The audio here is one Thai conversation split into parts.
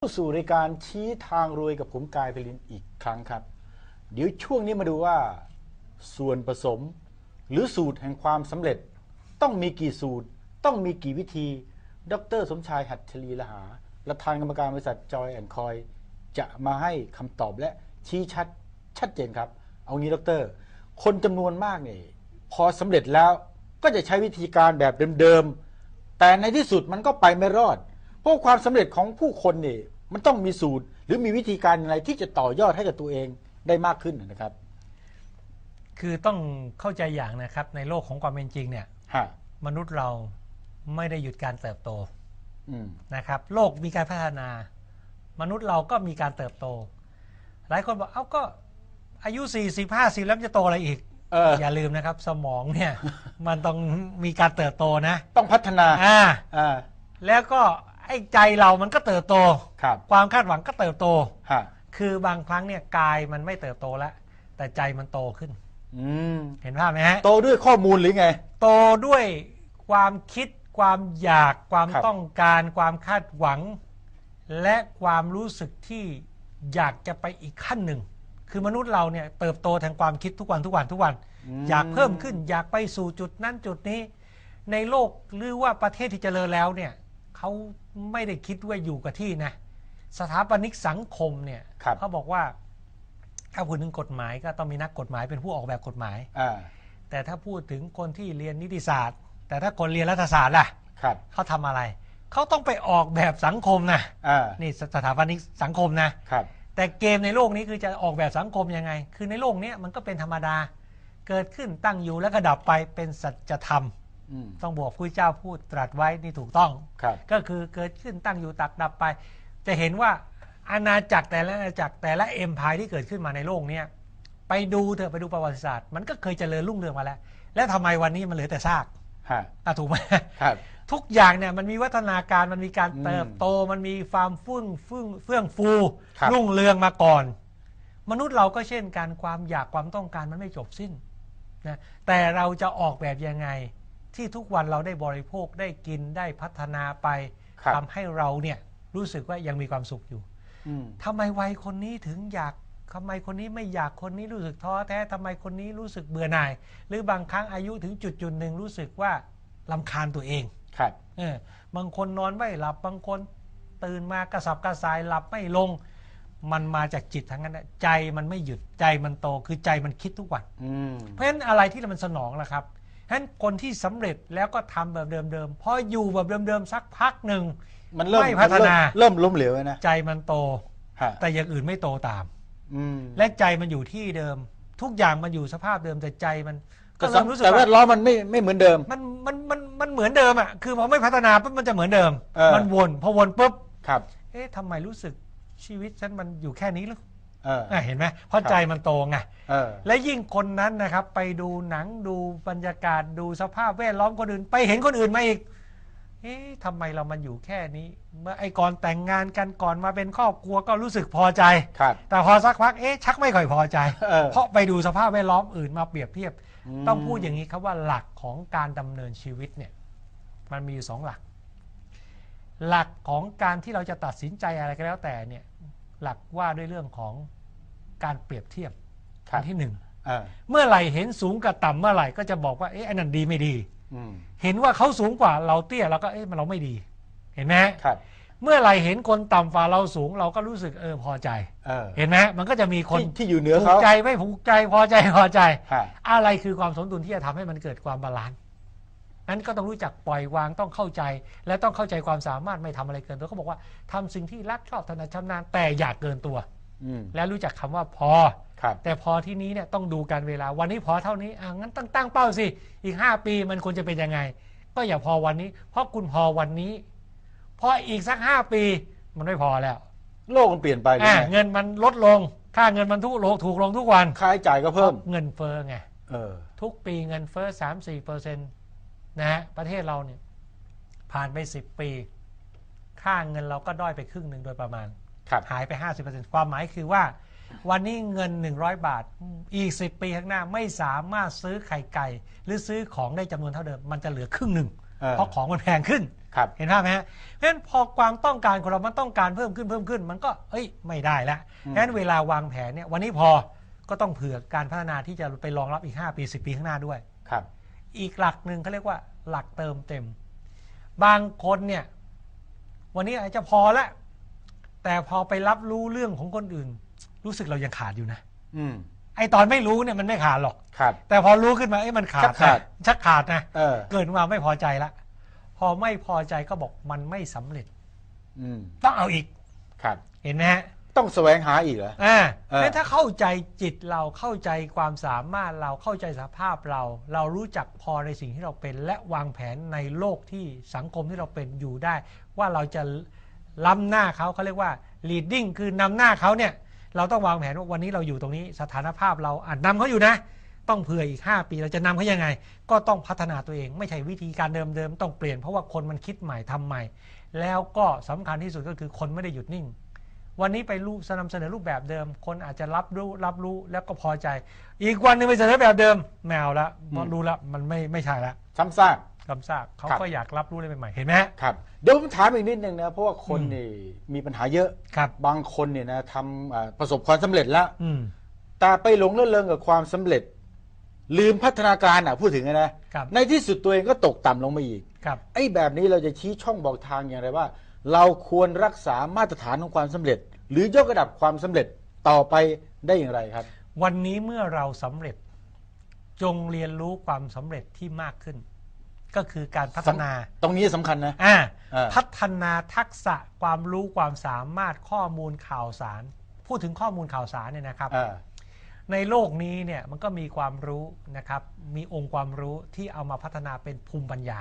เข้าสู่รายการชี้ทางรวยกับผมกายพลินอีกครั้งครับ เดี๋ยวช่วงนี้มาดูว่า ส่วนผสม หรือสูตรแห่งความสำเร็จ ต้องมีกี่สูตร ต้องมีกี่วิธี ดร สมชายหัตถลีละหาประธานกรรมการบริษัทจอยแอนคอยจะมาให้คำตอบและชี้ชัดชัดเจนครับ เอางี้ดร คนจำนวนมากเนี่ยพอสำเร็จแล้วก็จะใช้วิธีการแบบเดิมๆแต่ในที่สุดมันก็ไปไม่รอด ราะความสำเร็จของผู้คนนี่มันต้องมีสูตรหรือมีวิธีการอะไรที่จะต่อยอดให้กับตัวเองได้มากขึ้นนะครับ คือต้องเข้าใจอย่างนะครับ ในโลกของความเป็นจริงเนี่ยฮะมนุษย์เราไม่ได้หยุดการเติบโตอืมนะครับ โลกมีการพัฒนา มนุษย์เราก็มีการเติบโต หลายคนบอกเอ้าก็อายุ40 50แล้วมันจะโตอะไรอีกเอออย่าลืมนะครับ สมองเนี่ย มันต้องมีการเติบโตนะ ต้องพัฒนาอ่าอ่าแล้วก็ ไอ้ใจเรามันก็เติบโต ครับ ความคาดหวังก็เติบโต ฮะ คือบางครั้งเนี่ยกายมันไม่เติบโตแล้ว แต่ใจมันโตขึ้น อืม เห็นภาพไหมฮะ โตด้วยข้อมูลหรือไง โตด้วยความคิดความอยากความครับ ต้องการความคาดหวัง และความรู้สึกที่อยากจะไปอีกขั้นหนึ่ง คือมนุษย์เราเนี่ยเติบโตทางความคิดทุกวันทุกวันทุกวัน อยากเพิ่มขึ้นอยากไปสู่จุดนั้นจุดนี้ ในโลกหรือว่าประเทศที่เจริญแล้วเนี่ยเขา ไม่ได้คิดว่าอยู่กับที่นะ สถาปนิกสังคมเนี่ยครับ เขาบอกว่า ถ้าพูดถึงกฎหมายก็ต้องมีนักกฎหมายเป็นผู้ออกแบบกฎหมาย อ่าแต่ถ้าพูดถึงคนที่เรียนนิติศาสตร์ แต่ถ้าคนเรียนรัฐศาสตร์ล่ะครับเขาทำอะไร เขาต้องไปออกแบบสังคมนะอ่านี่สถาปนิกสังคมนะ ครับ แต่เกมในโลกนี้คือจะออกแบบสังคมยังไง คือในโลกเนี้ยมันก็เป็นธรรมดา เกิดขึ้นตั้งอยู่แล้วก็ดับไปเป็นสัจธรรมอืม ต้องบอกผู้เจ้าพูดตรัสไว้นี่ถูกต้องครับก็คือเกิดขึ้นตั้งอยู่ตักดับไป จะเห็นว่าอาณาจักรแต่ละอาณาจักรแต่ละเอ็มพายที่เกิดขึ้นมาในโลกเนี้ยไปดูเถอะไปดูประวัติศาสตร์ มันก็เคยเจริญรุ่งเรืองมาแล้ว แล้วทำไมวันนี้มันเหลือแต่ซากฮะอะถูกไหมครับทุกอย่างเนี่ยมันมีวัฒนาการมันมีการอืมเติบโตมันมีความฟึ่งฟึ่งเฟื่องฟูครับรุ่งเรืองมาก่อน มนุษย์เราก็เช่นกันความอยากความต้องการมันไม่จบสิ้นนะแต่เราจะออกแบบยังไง ที่ทุกวันเราได้บริโภคได้กินได้พัฒนาไปครับ ทำให้เราเนี่ยรู้สึกว่ายังมีความสุขอยู่อืมทำไมวัยคนนี้ถึงอยากทำไมคนนี้ไม่อยากคนนี้รู้สึกท้อแท้ทำไมคนนี้รู้สึกเบื่อหน่าย หรือบางครั้งอายุถึงจุดจุดๆหนึ่งรู้สึกว่าลำคาญตัวเอง ครับ เออบางคนนอนไม่หลับ บางคนตื่นมากระสับกระส่ายหลับไม่ลง มันมาจากจิตทั้งนั้นนะใจมันไม่หยุดใจมันโตคือใจมันคิดทุกวัน อืมเพราะฉะนั้นอะไรที่มันสนองล่ะครับ ฉะนั้นคนที่สำเร็จแล้วก็ทำแบบเดิมๆพออยู่แบบเดิมๆสักพักหนึ่งมันเริ่มไม่พัฒนาเริ่มเริ่มล้มเหลวแล้วนะใจมันโตฮะแต่อย่างอื่นไม่โตตามอืมและใจมันอยู่ที่เดิม ทุกอย่างมันอยู่สภาพเดิมแต่ใจมัน ก็แต่เริ่มรู้สึกแต่แวว่าดล้อมมันไม่ไม่เหมือนเดิม มันมันมันมันเหมือนเดิมอะคือพอไม่พัฒนาปุ๊บมันจะเหมือนเดิมเออมันวนพอวนปุ๊บครับ เอ๊ะทำไมรู้สึกชีวิตฉันมันอยู่แค่นี้หรือ เอออะเห็นไหมเพราะครับใจมันโตไงเออ และยิ่งคนนั้นนะครับ ไปดูหนังดูบรรยากาศดูสภาพแวดล้อมคนอื่น ไปเห็นคนอื่นมาอีก เอ๊ะทำไมเรามันอยู่แค่นี้ เมื่อไอ้ก่อนแต่งงานกันก่อนมาเป็นครอบครัวก็รู้สึกพอใจ ครับ แต่พอสักพักเอ๊ะชักไม่ค่อยพอใจ เออ เพราะไปดูสภาพแวดล้อมอื่นมาเปรียบเทียบมต้องพูดอย่างนี้ครับว่าหลักของการดำเนินชีวิตเนี่ย มันมีอยู่สองหลัก หลักของการที่เราจะตัดสินใจอะไรก็แล้วแต่เนี่ย หลักว่าด้วยเรื่องของการเปรียบเทียบครัอับ นที่หนึ่งเออเมื่อไหร่เห็นสูงกับต่ำเมื่อไหร่ก็จะบอกว่าเอ๊ะอันนั้นดีไม่ดี อืมเห็นว่าเขาสูงกว่าเราเตี้ยเราก็เอ๊ะมันเราไม่ดี เห็นไหมฮะครับเมื่อไหร่เห็นคนต่ำฝ่าเราสูง เราก็รู้สึกเออพอใจ เออเห็นไหมมันก็จะมีคนที่ที่อยู่เหนือถูเขากใจไม่ถูกใจพอใจพอใจ ฮะอะไรคือความสมดุลที่จะทำให้มันเกิดความบาลานซ์ นั้นก็ต้องรู้จักปล่อยวางต้องเข้าใจ และต้องเข้าใจความสามารถไม่ทำอะไรเกินตัวเขาบอกว่าทำสิ่งที่รักชอบถนัดชำนาญแต่อย่าเกินตัวอืมและรู้จักคำว่าพอครับแต่พอที่นี้เนี่ยต้องดูการเวลาวันนี้พอเท่านี้อ่างั้นตั้งตั้งเป้าสิ อีก 5 ปีมันควรจะเป็นยังไง ก็อย่าพอวันนี้ เพราะคุณพอวันนี้ พออีกสัก 5 ปีมันไม่พอแล้ว โลกมันเปลี่ยนไปหรืออ่าไงเงินมันลดลง ค่าเงินมันทุกลงถูกลงทุกวัน ค่าใช้จ่ายก็เพิ่ม เงินเฟ้อไงเออทุกปีเงินเฟ้อสามสี่เปอร์เซ็นต์ นะฮะประเทศเราเนี่ยผ่านไปสิบปี ค่าเงินเราก็ด้อยไปครึ่งหนึ่งโดยประมาณครับหายไป 50%ความหมายคือว่า วันนี้เงิน 100 บาท อีก 10 ปีข้างหน้าไม่สามารถซื้อไข่ไก่ หรือซื้อของได้จำนวนเท่าเดิม มันจะเหลือครึ่งหนึ่งเออเพราะของมันแพงขึ้นครับเห็นภาพไหมฮะเพราะฉะนั้นพอความต้องการของเรา มันต้องการเพิ่มขึ้นเพิ่มขึ้น มันก็เอ้ยไม่ได้ละอืมเพราะฉะนั้นเวลาวางแผนเนี่ยวันนี้พอก็ต้องเผื่อการพัฒนาที่จะไปรองรับอีก 5 ปี 10 ปีข้างหน้าด้วย ครับ อีกหลักหนึ่งเขาเรียกว่า หลักเติมเต็ม บางคนเนี่ยวันนี้อาจจะพอละแต่พอไปรับรู้เรื่องของคนอื่น รู้สึกเรายังขาดอยู่นะอืม ไอตอนไม่รู้เนี่ยมันไม่ขาดหรอก ครับ แต่พอรู้ขึ้นมาเอ้ยมันขาดชักขาด นะชักขาดนะเออ เกิดมาไม่พอใจละพอไม่พอใจก็บอกมันไม่สำเร็จ อืม ต้องเอาอีก ครับ เห็นไหมฮะ ต้องแสวงหาอีกเหรอ อ่าเออ งั้นถ้าเข้าใจจิตเราเข้าใจความสามารถเราเข้าใจสภาพเรา เรารู้จักพอในสิ่งที่เราเป็น และวางแผนในโลกที่สังคมที่เราเป็นอยู่ได้ ว่าเราจะล้ำหน้าเขาเขาเรียกว่า leading คือนำหน้าเขาเนี่ย เราต้องวางแผนว่าวันนี้เราอยู่ตรงนี้สถานภาพเราอาจนำเขาอยู่นะ ต้องเผื่ออีก 5 ปีเราจะนำเขายังไง ก็ต้องพัฒนาตัวเอง ไม่ใช่วิธีการเดิมๆต้องเปลี่ยนเพราะว่าคนมันคิดใหม่ทำใหม่ แล้วก็สำคัญที่สุดก็คือคนไม่ได้หยุดนิ่ง วันนี้ไปรูปนำเสนอรูปแบบเดิม คนอาจจะรับรู้รับรู้แล้วก็พอใจ อีกวันหนึงไปเสนอแบบเดิมแมวละเพราะรู้แล้วมันไม่ไม่ใช่ละซ้ำซากคำซากเขาครับก็อยากรับรู้อะไรใหม่ๆเห็นไหมฮะครับเดี๋ยวผมถามอีกนิดนึงนะเพราะว่าคนอืมนี่มีปัญหาเยอะครับบางคนเนี่ยนะทำอ่าประสบความสำเร็จแล้วอืมแต่ไปหลงเลิงกับความสำเร็จ ลืมพัฒนาการอะพูดถึงนะครับในที่สุดตัวเองก็ตกต่ำลงมาอีกครับไอ้แบบนี้เราจะชี้ช่องบอกทางอย่างไรว่า เราควรรักษามาตรฐานของความสำเร็จ หรือยกระดับความสำเร็จต่อไปได้อย่างไรครับ วันนี้เมื่อเราสำเร็จจงเรียนรู้ความสำเร็จที่มากขึ้น ก็คือการพัฒนาตรงนี้สำคัญนะ อ่าเออ พัฒนาทักษะความรู้ความสามารถข้อมูลข่าวสาร พูดถึงข้อมูลข่าวสารเนี่ยนะครับ อ่า ในโลกนี้เนี่ยมันก็มีความรู้นะครับ มีองค์ความรู้ที่เอามาพัฒนาเป็นภูมิปัญญา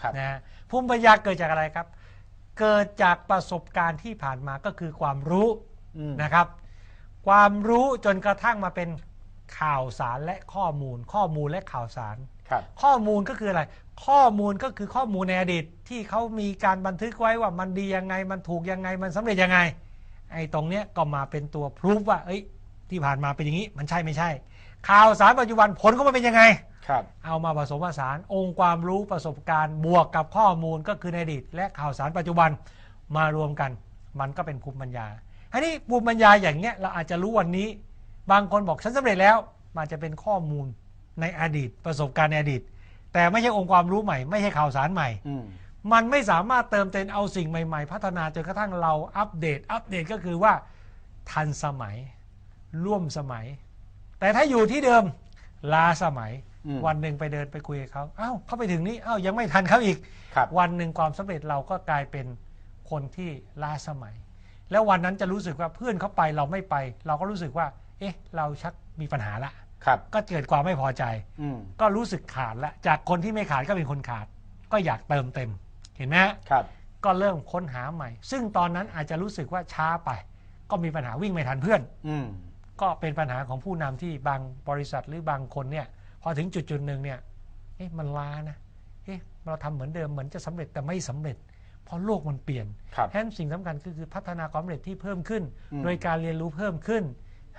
ครับ นะฮะภูมิปัญญาเกิดจากอะไรครับ เกิดจากประสบการณ์ที่ผ่านมาก็คือความรู้อืม นะครับ ความรู้จนกระทั่งมาเป็นข่าวสารและข้อมูล ข้อมูลและข่าวสาร ครับ ข้อมูลก็คืออะไร ข้อมูลก็คือข้อมูลในอดีตที่เขามีการบันทึกไว้ว่ามันดียังไง มันถูกยังไง มันสำเร็จยังไง ไอ้ตรงเนี้ยก็มาเป็นตัวพรูฟว่า เอ้ย ที่ผ่านมาเป็นอย่างนี้ มันใช่ไม่ใช่ ข่าวสารปัจจุบันผลก็มาเป็นยังไง ครับ เอามาผสมผสานองค์ความรู้ประสบการณ์บวกกับข้อมูลก็คือในอดีต และข่าวสารปัจจุบันมารวมกัน มันก็เป็นภูมิปัญญาอันนี้ภูมิปัญญาอย่างเงี้ยเราอาจจะรู้วันนี้ บางคนบอกฉันสำเร็จแล้วมันจะเป็นข้อมูลในอดีต ประสบการณ์ในอดีต แต่ไม่ใช่องค์ความรู้ใหม่ ไม่ใช่ข่าวสารใหม่อืมมันไม่สามารถเติมเต็มเอาสิ่งใหม่ ๆ พัฒนาจนกระทั่งเราอัปเดต อัปเดตก็คือว่าทันสมัยร่วมสมัย แต่ถ้าอยู่ที่เดิมล้าสมัยอืม วันหนึ่งไปเดินไปคุยกับเขาเอ้าเขาไปถึงนี้เอ้ายังไม่ทันเขาอีกครับวันหนึ่งความสำเร็จเราก็กลายเป็นคนที่ล้าสมัย แล้ววันนั้นจะรู้สึกว่าเพื่อนเขาไปเราไม่ไป เราก็รู้สึกว่า เอ๊ะ เราชักมีปัญหาละครับก็เกิดความไม่พอใจอืมก็รู้สึกขาดละจากคนที่ไม่ขาดก็เป็นคนขาด ก็อยากเติมเต็ม เห็นไหมฮะครับ ก็เริ่มค้นหาใหม่ ซึ่งตอนนั้นอาจจะรู้สึกว่าช้าไป ก็มีปัญหาวิ่งไม่ทันเพื่อน อืมก็เป็นปัญหาของผู้นำที่บางบริษัทหรือบางคนเนี่ยพ อถึงจุดจุดๆหนึ่งเนี่ยเอ๊ะมันล้านะเอ๊ะเราทำเหมือนเดิมเหมือนจะสำเร็จแต่ไม่สำเร็จ เพราะโลกมันเปลี่ยนครับแทนสิ่งสำคัญก็คือพัฒนาความสำเร็จที่เพิ่มขึ้นอืมโดยการเรียนรู้เพิ่มขึ้น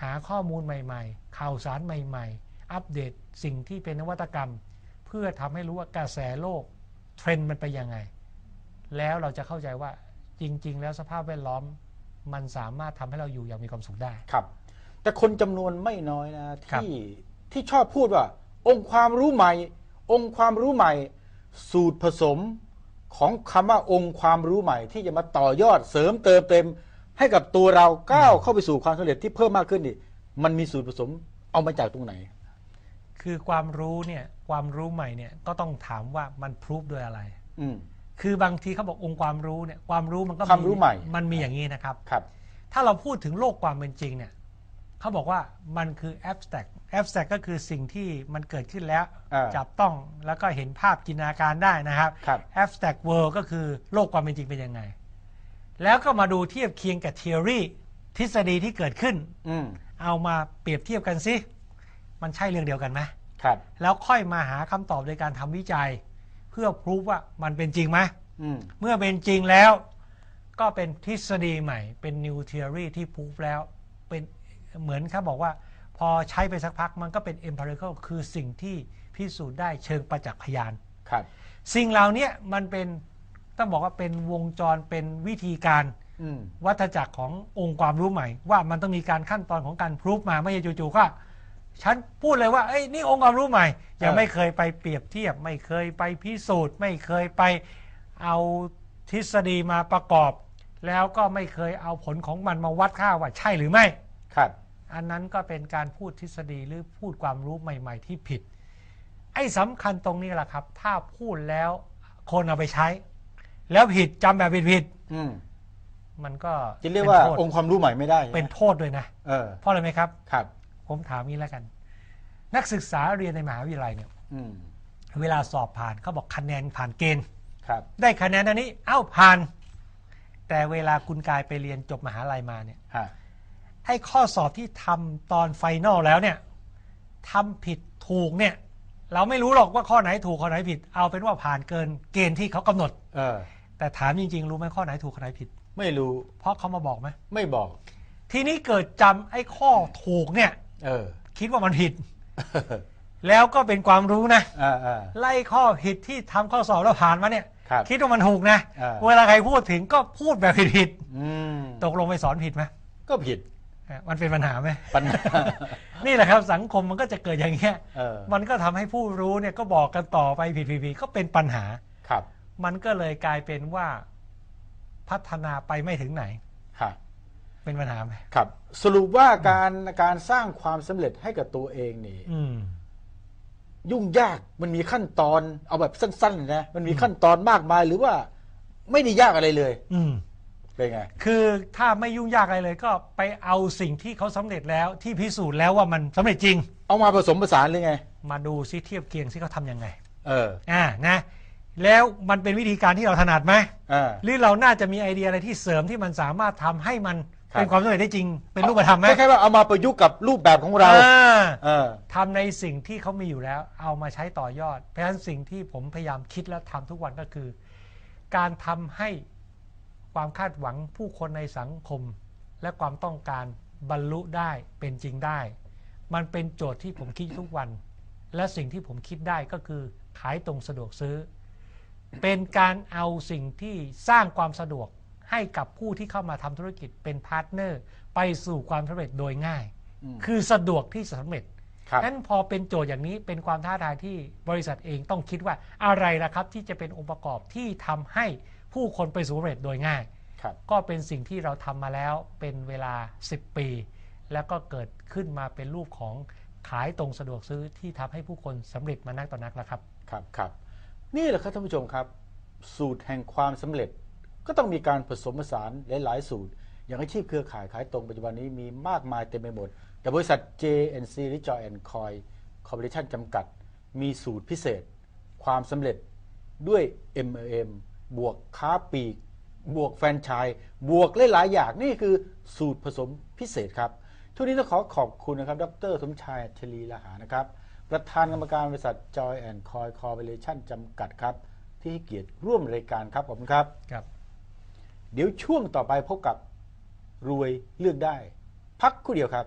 หาข้อมูลใหม่ ๆ ข่าวสารใหม่ ๆ อัปเดตสิ่งที่เป็นนวัตกรรม เพื่อทำให้รู้ว่ากระแสโลกเทรนด์มันไปยังไง แล้วเราจะเข้าใจว่าจริง ๆ แล้วสภาพแวดล้อมมันสามารถทำให้เราอยู่อย่างมีความสุขได้ครับ แต่คนจำนวนไม่น้อยนะครับที่ที่ชอบพูดว่า องค์ความรู้ใหม่ องค์ความรู้ใหม่ สูตรผสมของคำว่าองค์ความรู้ใหม่ ที่จะมาต่อยอดเสริมเติมเต็ม ให้กับตัวเราก้าวเข้าไปสู่ความสำเร็จที่เพิ่มมากขึ้นนี่มันมีสูตรผสมเอามาจากตรงไหน คือความรู้เนี่ยความรู้ใหม่เนี่ยก็ต้องถามว่ามันพรูฟด้วยอะไร อืมคือบางทีเขาบอกองค์ความรู้เนี่ยความรู้มันก็ความรู้ใหม่ มันมีอย่างนี้นะครับครับ ถ้าเราพูดถึงโลกความเป็นจริงเนี่ย เขาบอกว่ามันคือ abstract abstract ก็คือสิ่งที่มันเกิดขึ้นแล้ว อ่าจับต้องแล้วก็เห็นภาพจินตนาการได้นะครับ ครับ abstract world ก็คือโลกความเป็นจริงเป็นยังไง แล้วก็มาดูเทียบเคียงกับ theory ทฤษฎีที่เกิดขึ้น อืมเอามาเปรียบเทียบกันสิมันใช่เรื่องเดียวกันไหมครับ แล้วค่อยมาหาคำตอบโดยการทำวิจัย เพื่อพรูฟว่ามันเป็นจริงไหม อืมเมื่อเป็นจริงแล้วก็เป็นทฤษฎีใหม่ เป็น new theory ที่พรูฟแล้ว เป็น เหมือนเขาบอกว่าพอใช้ไปสักพักมันก็เป็น empirical คือสิ่งที่พิสูจน์ได้เชิงประจักษ์พยาน ครับ สิ่งเหล่านี้มันเป็นต้องบอกว่าเป็นวงจรเป็นวิธีการอืม วัฏจักรขององค์ความรู้ใหม่ ว่ามันต้องมีการขั้นตอนของการพรูฟมาไม่ใช่จู่ๆก็ฉันพูดเลยว่าเอ้ยนี่องค์ความรู้ใหม่ ยังเออ ไม่เคยไปเปรียบเทียบ ไม่เคยไปพิสูจน์ ไม่เคยไปเอาทฤษฎีมาประกอบ แล้วก็ไม่เคยเอาผลของมันมาวัดค่าว่าใช่หรือไม่ ครับ อันนั้นก็เป็นการพูดทฤษฎีหรือพูดความรู้ใหม่ ๆ ที่ผิด ไอ้สำคัญตรงนี้แหละครับ ถ้าพูดแล้วคนเอาไปใช้ แล้วผิดจำแบบผิดอืมๆมันก็จะเรียกว่าป็นโทษองค์ความรู้ใหม่ไม่ได้ใช่ไหมเป็นโทษด้วยนะ เออเพราะอะไรไหมครับ ครับ ผมถามนี้แล้วกัน นักศึกษาเรียนในมหาวิทยาลัยเนี่ยอืมเวลาสอบผ่านเขาบอกคะแนนผ่านเกณฑ์ ครับ ได้คะแนนอันนี้ เอ้าผ่าน แต่เวลาคุณกายไปเรียนจบมหาลัยมาเนี่ย ฮะ ไอ้ข้อสอบที่ทำตอนไฟนอลแล้วเนี่ยทำผิดถูกเนี่ย เราไม่รู้หรอกว่าข้อไหนถูกข้อไหนผิด เอาเป็นว่าผ่านเกินเกณฑ์ที่เขากำหนด เออ แต่ถามจริง ๆ รู้ไหมข้อไหนถูกข้อไหนผิด ไม่รู้ เพราะเขามาบอกไหมไม่บอก ทีนี้เกิดจำไอ้ข้อถูกเนี่ย เออ คิดว่ามันผิด แล้วก็เป็นความรู้นะอ่าอ่าไล่ข้อผิดที่ทำข้อสอบแล้วผ่านมาเนี่ยครับคิดว่ามันถูกนะอ่าเวลาใครพูดถึงก็พูดแบบผิดอืมๆตกลงไปสอนผิดไหมก็ผิดอะ มันเป็นปัญหาไหมปัญหานี่แหละครับสังคมมันก็จะเกิดอย่างเงี้ยเออมันก็ทำให้ผู้รู้เนี่ยก็บอกกันต่อไปผิดๆๆก็เป็นปัญหาครับ มันก็เลยกลายเป็นว่าพัฒนาไปไม่ถึงไหนครับเป็นปัญหาไหมครับ สรุปว่าการการสร้างความสำเร็จให้กับตัวเองนี่อืมยุ่งยากมันมีขั้นตอนเอาแบบสั้น ๆ นะ มันมีขั้นตอนมากมายหรือว่าไม่ได้ยากอะไรเลย อืม เป็นไง คือถ้าไม่ยุ่งยากอะไรเลย ก็ไปเอาสิ่งที่เขาสำเร็จแล้วที่พิสูจน์แล้วว่ามันสำเร็จจริง เอามาผสมผสานเลยไง มาดูซิเทียบเคียงซิเขาทำยังไงเอออ่านะแล้วมันเป็นวิธีการที่เราถนัดไหมอ่าหรือเราน่าจะมีไอเดียอะไรที่เสริมที่มันสามารถทำให้มันครับ เป็นความสำเร็จได้จริง เป็นรูปธรรมไหมคล้ายๆว่าเอามาประยุกต์กับรูปแบบของเราอ่า เออ ทำในสิ่งที่เขามีอยู่แล้ว เอามาใช้ต่อยอด เพราะฉะนั้นสิ่งที่ผมพยายามคิดและทำทุกวันก็คือ การทำให้ ความคาดหวังผู้คนในสังคม และความต้องการบรรลุได้เป็นจริงได้ มันเป็นโจทย์ที่ผมคิดทุกวัน และสิ่งที่ผมคิดได้ก็คือขายตรงสะดวกซื้อ เป็นการเอาสิ่งที่สร้างความสะดวกให้กับผู้ที่เข้ามาทำธุรกิจเป็นพาร์ทเนอร์ ไปสู่ความสำเร็จโดยง่ายอืมคือสะดวกที่จะสำเร็จครับนั้นพอเป็นโจทย์อย่างนี้เป็นความท้าทายที่บริษัทเองต้องคิดว่าอะไรล่ะครับที่จะเป็นองค์ประกอบที่ทำให้ ผู้คนไปสู่ความสำเร็จโดยง่ายครับก็เป็นสิ่งที่เราทำมาแล้วเป็นเวลา 10 ปี แล้วก็เกิดขึ้นมาเป็นรูปของขายตรงสะดวกซื้อที่ทำให้ผู้คนสำเร็จมานักต่อนักแล้วครับ ครับครับนี่แหละครับท่านผู้ชมครับ สูตรแห่งความสำเร็จก็ต้องมีการผสมผสานหลายๆ สูตร อย่างอาชีพเครือข่ายขายตรงปัจจุบันนี้มีมากมายเต็มไปหมด แต่บริษัท JNC หรือ Joy and Coy Corporation จำกัด มีสูตรพิเศษ ความสำเร็จด้วย MLM บวกค้าปลีก บวกแฟรนไชส์บวกหลายๆอย่างนี่คือสูตรผสมพิเศษครับทุกนี้ต้องขอขอบคุณนะครับ ดรสมชายเทลีลาหานะครับ ประธานกรรมการบริษัท Joy and Coy Corporation จำกัดครับ ที่ให้เกียรติร่วมรายการครับขอบคุณครับ ครับ เดี๋ยวช่วงต่อไปพบกับรวยเลือกได้ พักครู่เดียวครับ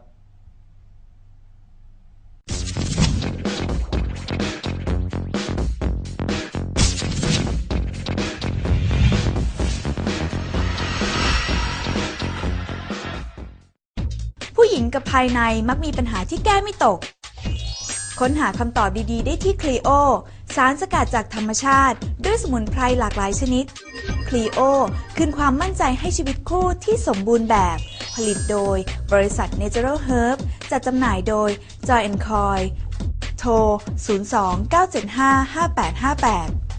กับภายในมักมีปัญหาที่แก้ไม่ตก ค้นหาคำตอบดีๆ ได้ที่คลีโอ สารสกัดจากธรรมชาติ ด้วยสมุนไพรหลากหลายชนิดคลีโอคืนความมั่นใจให้ชีวิตคู่ที่สมบูรณ์แบบ ผลิตโดยบริษัท Natural Herb จัดจำหน่ายโดย Joy Coy โทร 02 975 5858